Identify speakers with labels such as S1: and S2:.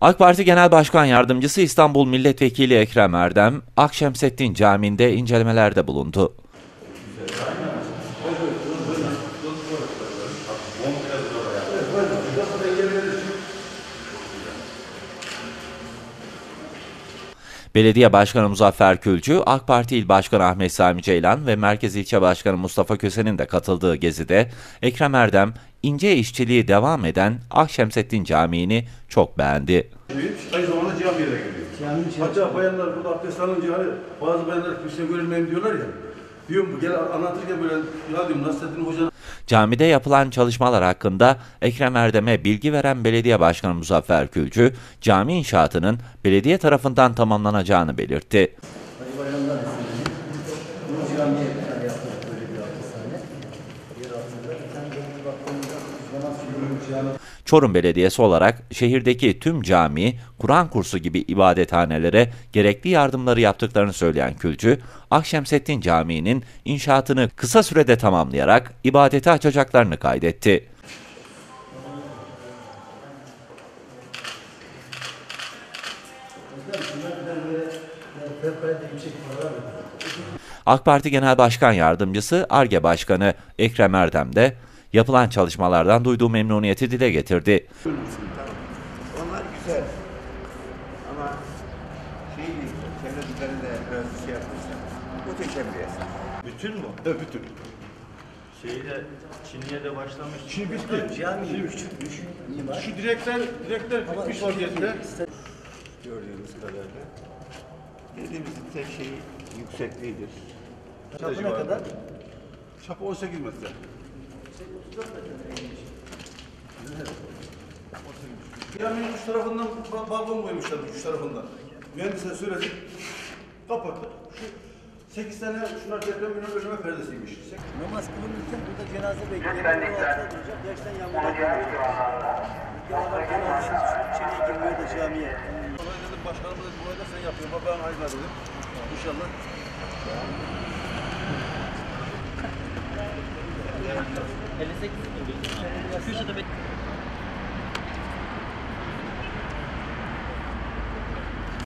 S1: AK Parti Genel Başkan Yardımcısı İstanbul Milletvekili Ekrem Erdem, Akşemseddin Camii'nde incelemelerde bulundu. Belediye Başkanı Muzaffer Külcü, AK Parti İl Başkanı Ahmet Sami Ceylan ve Merkez İlçe Başkanı Mustafa Köse'nin de katıldığı gezide Ekrem Erdem, ince işçiliği devam eden Akşemseddin Camii'ni çok beğendi.
S2: Aynı zamanda camiye de geliyor. Hatta bayanlar burada abdest alınca hani bazı bayanlar kimse görünmeyeyim diyorlar ya. Diyorum bu gel anlatırken böyle ya diyorum Nasrettin Hoca
S1: Camide yapılan çalışmalar hakkında Ekrem Erdem'e bilgi veren Belediye Başkanı Muzaffer Külcü, cami inşaatının belediye tarafından tamamlanacağını belirtti.
S3: Hacı Bayram'dan esinlenip bunu camiye kadar yaptık böyle bir hapishane. Yer altında. Sen de baktığında zaman sürüyor cami.
S1: Çorum Belediyesi olarak şehirdeki tüm cami, Kur'an kursu gibi ibadethanelere gerekli yardımları yaptıklarını söyleyen Külcü, Akşemseddin Camii'nin inşaatını kısa sürede tamamlayarak ibadete açacaklarını kaydetti. AK Parti Genel Başkan Yardımcısı ARGE Başkanı Ekrem Erdem de yapılan çalışmalardan duyduğu memnuniyeti dile getirdi.
S4: Onlar güzel. Ama şey üzerinde biraz şey yapmışlar. Muhteşem bir eser.
S5: Bütün mü?
S2: Evet bütün.
S5: Şeyde Çinliye'de başlamış.
S2: Şimdi bitti.
S3: Cami küçükmüş. Mimar.
S2: Şu direkler, direkler bitmiş vaziyette.
S4: Gördüğümüz kadarıyla. Dediğimizin tek şeyi yüksekliğidir.
S3: Çapı ne kadar?
S2: Çapı 18 metre. Caminin üç tarafından ba- balkon koymuşlar üç tarafından. Mühendisler söyledi. Kapattı. Şu 8 tane şunlar deprem önü önüme perdesiymiş.
S3: Namaz kılınırken burada cenaze bekliyor. Bu altında duracak. Gerçekten yağmurda geliyor. Yağmurda cenazesini düşünüp içeriye girmiyor da camiye.
S2: Ona dedim başkanımız dedi burayı da sen yapıyorsun. Ben hayırlı dedim. İnşallah.
S6: ちょっと